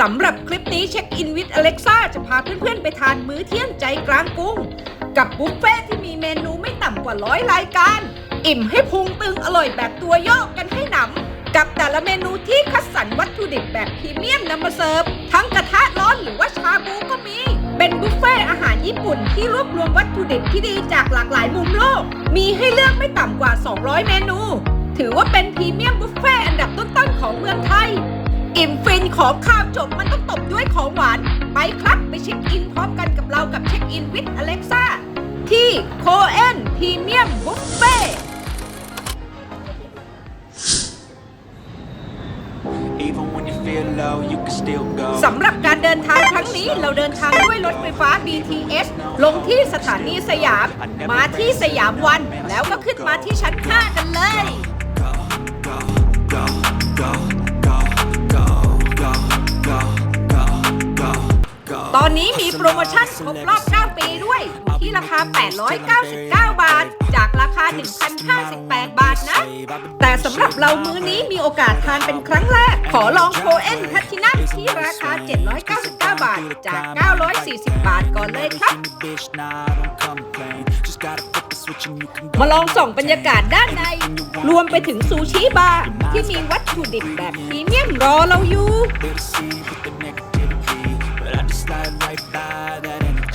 สำหรับคลิปนี้เช็คอินวิดอเล็กซ่าจะพาเพื่อนๆ ไปทานมื้อเที่ยงใจกลางกรุง กับบุฟเฟ่ที่มีเมนูไม่ต่ำกว่าร้อยรายการ อิ่มให้พุงตึงอร่อยแบบตัวโยกกันให้หนำ กับแต่ละเมนูที่คัดสรรวัตถุดิบแบบพรีเมียมนำมาเสิร์ฟ ทั้งกระทะร้อนหรือว่าชาบูก็มี เป็นบุฟเฟ่อาหารญี่ปุ่นที่รวบรวมวัตถุดิบที่ดีจากหลากหลายมุมโลก มีให้เลือกไม่ต่ำกว่า 200 เมนู ถือว่าเป็นพรีเมียมบุฟเฟ่อันดับต้นๆของเมืองไทย อิ่มฟ ของข้าวจบมันต้องตบด้วยของหวาน ไปครับไปเช็คอินพร้อมกันกับเรากับเช็คอินวิดอเล็กซ่าที่โคเอนพรีเมียมบุฟเฟ่ Even when you feel low, you can still go. สำหรับการเดินทางครั้งนี้เราเดินทางด้วยรถไฟฟ้า BTS ลงที่สถานีสยาม มาที่สยามวัน แล้วก็ขึ้นมาที่ชั้น 5 กันเลย นี้มีโปรโมชั่นครบรอบ 9 ปีด้วยอยู่ที่ราคา 899 บาท จากราคา 1,058 บาทนะ แต่สำหรับเรามื้อนี้มีโอกาสทานเป็นครั้งแรก ขอลองโคเอนพัทินัมที่ราคา 799 บาท จาก 940 บาทก่อนเลยครับ มาลองส่องบรรยากาศด้านใน รวมไปถึงซูชิบาร์ที่มีวัตถุดิบแบบพรีเมียมรอเราอยู่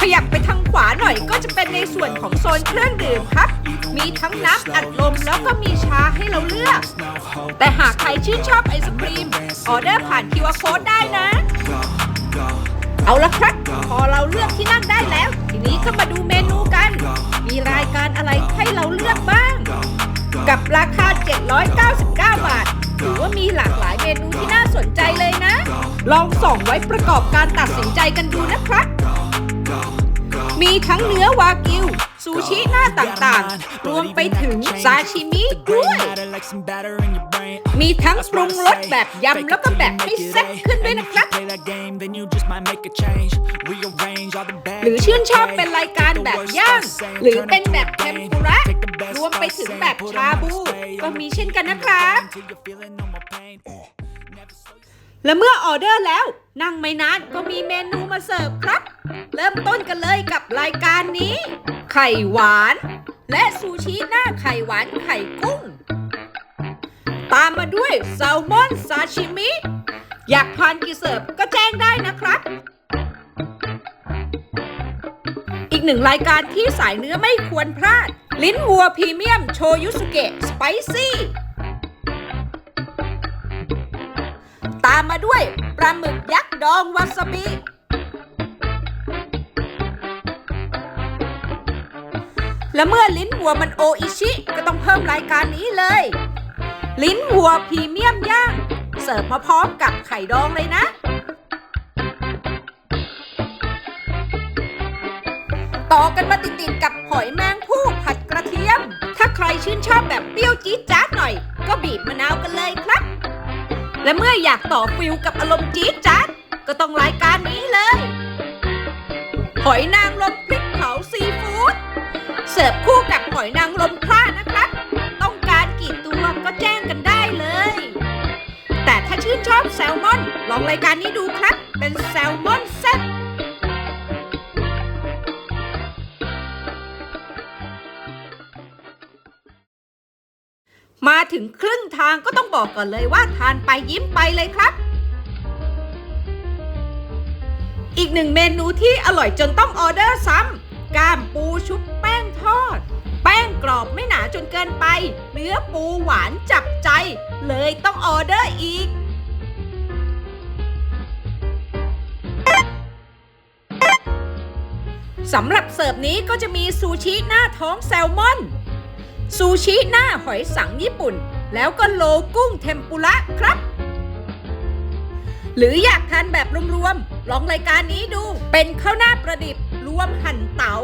ขยับไปทางขวาหน่อยก็จะเป็นในส่วนของโซนเครื่องดื่มครับ มีทั้งน้ำอัดลมแล้วก็มีชาให้เราเลือก แต่หากใครชื่นชอบไอศครีม ออเดอร์ผ่าน QR Code ได้นะ เอาละครับ พอเราเลือกที่นั่งได้แล้ว ทีนี้ก็มาดูเมนูกัน มีรายการอะไรให้เราเลือกบ้าง กับราคา 799 บาท ถือว่ามีหลากหลายเมนูที่น่าสนใจเลย ลองส่องไว้ประกอบการตัดสินใจกันดูนะครับ มีทั้งเนื้อวากิว ซูชิหน้าต่างๆ รวมไปถึงซาชิมิด้วย มีทั้งปรุงรสแบบยำแล้วก็แบบให้แซ่บขึ้นด้วยนะครับ หรือชื่นชอบเป็นรายการแบบย่าง หรือเป็นแบบเทมปุระรวมไปถึงแบบชาบู ก็มีเช่นกันนะครับ และเมื่อออเดอร์แล้ว นั่งไม่นานก็มีเมนูมาเสิร์ฟครับ เริ่มต้นกันเลยกับรายการนี้ ไข่หวาน และซูชิหน้าไข่หวานไข่กุ้ง ตามมาด้วยแซลมอนซาชิมิ อยากทานกี่เสิร์ฟก็แจ้งได้นะครับ อีกหนึ่งรายการที่สายเนื้อไม่ควรพลาด ลิ้นวัวพรีเมียมโชยุสุเกะสไปซี่ามมาด้วยปลาหมึกยักษ์ดองวาซาบิ และเมื่อลิ้นวัวมันโออิชิ ก็ต้องเพิ่มรายการนี้เลย ลิ้นวัวพรีเมียมย่าง เสิร์ฟมาพร้อมกับไข่ดองเลยนะ ต่อกันมาติดๆกับหอยแมงผู้ผัดกระเทียม ถ้าใครชื่นชอบแบบเปรี้ยวจี๊ดจ๊าดหน่อย ก็บีบมะนาวกันเลยครับ และเมื่ออยากต่อฟิลกับอารมณ์จี๊ดจัดก็ต้องรายการนี้เลย หอยนางรมพริกเผาซีฟู้ดเสิร์ฟคู่กับหอยนางรมคร่านะครับ ต้องการกี่ตัวก็แจ้งกันได้เลย แต่ถ้าชื่นชอบแซลมอน ลองรายการนี้ดูครับ เป็นแซลมอนแซ่บ ถึงครึ่งทางก็ต้องบอกก่อนเลยว่าทานไปยิ้มไปเลยครับ อีกหนึ่งเมนูที่อร่อยจนต้องออเดอร์ซ้ำก้ามปูชุบแป้งทอด แป้งกรอบไม่หนาจนเกินไป เนื้อปูหวานจับใจ เลยต้องออเดอร์อีกสำหรับเสิร์ฟนี้ก็จะมีซูชิหน้าท้องแซลมอน ซูชิหน้าหอยสังญี่ปุ่น แล้วก็โลกุ้งเทมปุระครับ หรืออยากทานแบบรวมๆ ลองรายการนี้ดู เป็นข้าวหน้าประดิบรวมหั่นเตา๋า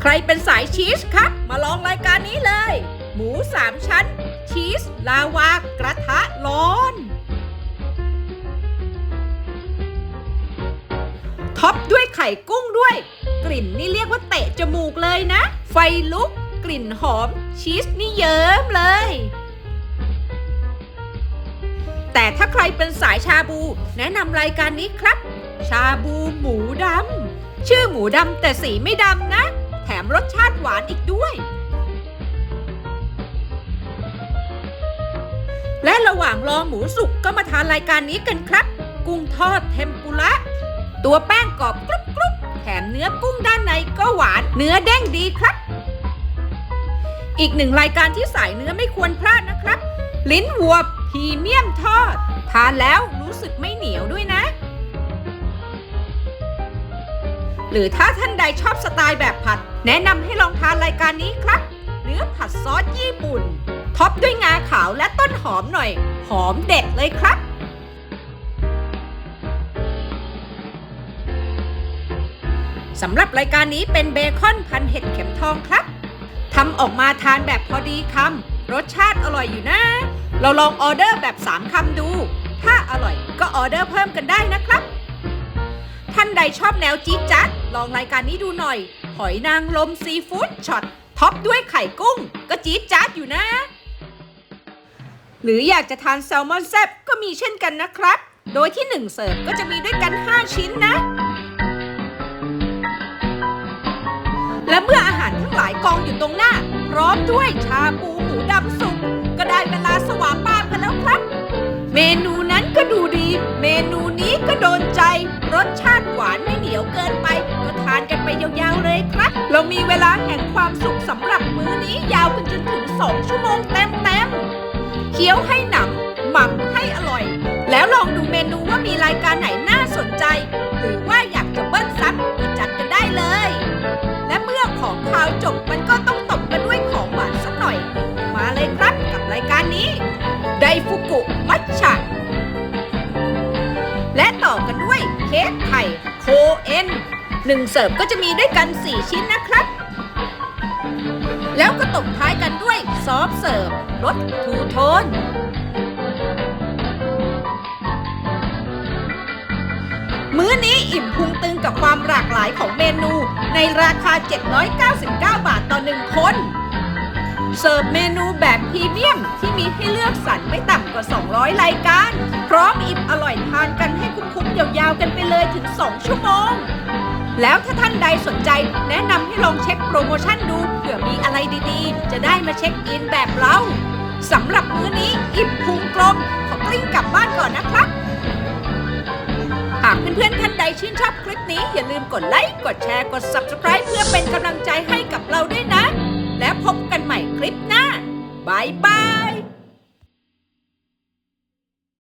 ใครเป็นสายชีสครับ มาลองรายการนี้เลย หมูสามชั้น ชีส ลาวากระทะร้อนท็อปด้วยไข่กุ้งด้วย กลิ่นนี่เรียกว่าเตะจมูกเลยนะ ไฟลุก กลิ่นหอมชีสนี่เยิ้มเลย แต่ถ้าใครเป็นสายชาบู แนะนำรายการนี้ครับ ชาบูหมูดำชื่อหมูดำแต่สีไม่ดำนะ แถมรสชาติหวานอีกด้วย และระหว่างรอหมูสุกก็มาทานรายการนี้กันครับ กุ้งทอดเทมปุระตัวแป้งกรอบกรุบกรุบแถมเนื้อกุ้งด้านในก็หวาน เนื้อเด้งดีครับ อีกหนึ่งรายการที่สายเนื้อไม่ควรพลาดนะครับ ลิ้นวัวพรีเมียมทอด ทานแล้วรู้สึกไม่เหนียวด้วยนะ หรือถ้าท่านใดชอบสไตล์แบบผัด แนะนำให้ลองทานรายการนี้ครับ เนื้อผัดซอสญี่ปุ่น ท็อปด้วยงาขาวและต้นหอมหน่อย หอมเด็ดเลยครับสำหรับรายการนี้เป็นเบคอนพันเห็ดเข็มทองครับ ทำออกมาทานแบบพอดีคำรสชาติอร่อยอยู่นะ เราลองออเดอร์แบบ 3คำดู ถ้าอร่อยก็ออเดอร์เพิ่มกันได้นะครับ ท่านใดชอบแนวจี๊ดจัด ลองรายการนี้ดูหน่อย หอยนางรมซีฟู้ดช็อตท็อปด้วยไข่กุ้ง ก็จี๊ดจัดอยู่นะ หรืออยากจะทานแซลมอนแซบก็มีเช่นกันนะครับ โดยที่ 1 เสิร์ฟก็จะมีด้วยกัน 5 ชิ้นนะ และเมื่ออาหารทั้งหลายกองอยู่ตรงหน้า พร้อมด้วยชาบูหมูดำสุกก็ได้เวลาสวาปากันแล้วครับ เมนูนั้นก็ดูดี เมนูนี้ก็โดนใจ รสชาติหวานไม่เหนียวเกินไป ก็ทานกันไปยาวๆเลยครับ เรามีเวลาแห่งความสุขสำหรับมื้อนี้ยาวกันจนถึง2ชั่วโมงเต็มๆเคี้ยวให้หนำหม่ำให้อร่อย ด้วยเค้กไข่โคเอ็นหนึ่งเสิร์ฟก็จะมีด้วยกัน 4 ชิ้นนะครับ แล้วก็ตบท้ายกันด้วยซอฟเสิร์ฟรสทูโทน มื้อนี้อิ่มพุงตึงกับความหลากหลายของเมนูในราคา 799 บาทต่อหนึ่งคน เสิร์ฟเมนูแบบพรีเมียมที่มีให้เลือกสรรไม่ต่ำกว่า 200 รายการ พร้อม ยาวๆกันไปเลยถึง 2 ชั่วโมง แล้วถ้าท่านใดสนใจแนะนำให้ลองเช็คโปรโมชั่นดูเผื่อมีอะไรดีๆ จะได้มาเช็คอินแบบเราสำหรับมื้อนี้อิ่มพุงกลมขอกลิ้งกลับบ้านก่อนนะครับหากเพื่อนๆท่านใดชื่นชอบคลิปนี้อย่าลืมกดไลค์ กดแชร์ กด Subscribe เพื่อเป็นกำลังใจให้กับเราด้วยนะ แล้วพบกันใหม่คลิปหน้าบายบาย